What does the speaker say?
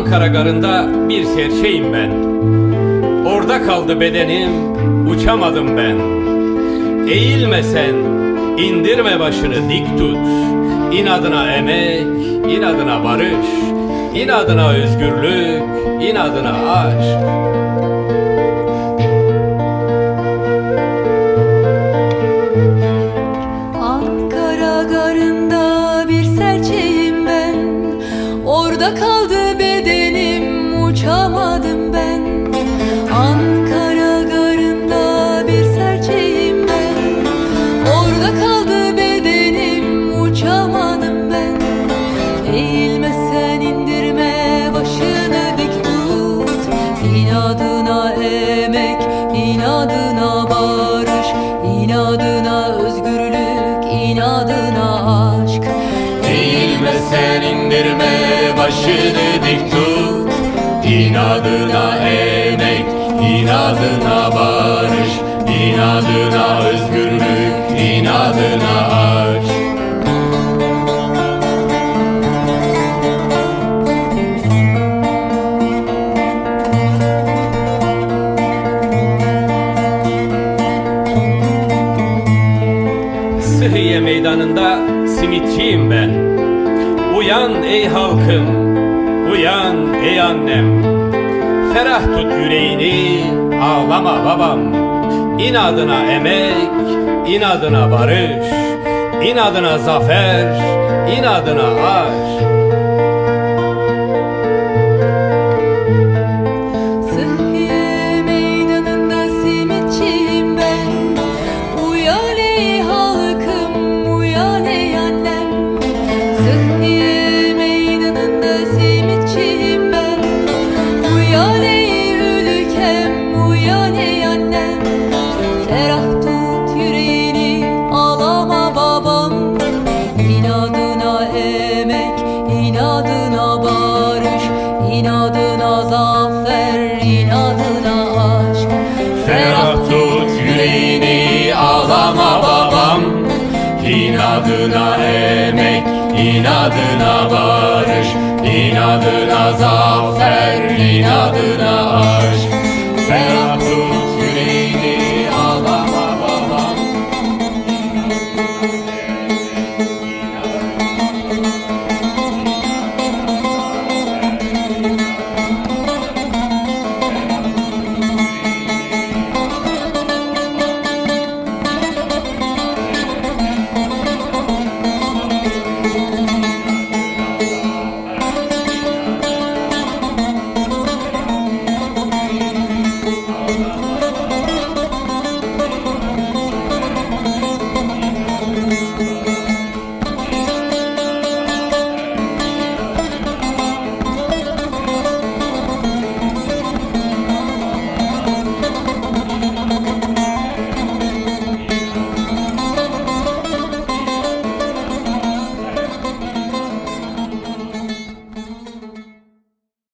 Ankara garında bir serçeyim ben. Orada kaldı bedenim, uçamadım ben. Eğilme sen, indirme başını dik tut. İnadına emek, inadına barış, inadına özgürlük, inadına aşk. Orada kaldı bedenim uçamadım ben. Ankara başını dik tut. İnadına emek, inadına barış İnadına özgürlük, inadına aşk Sıhhiye meydanında simitçiyim ben. Uyan ey halkım, uyan ey annem. Ferah tut yüreğini, ağlama babam. İnadına emek, inadına barış İnadına zafer, inadına aşk İnadına zafer, inadına aşk. Ferah tut yüreğini ağlama babam. İnadına emek, inadına barış. İnadına zafer, inadına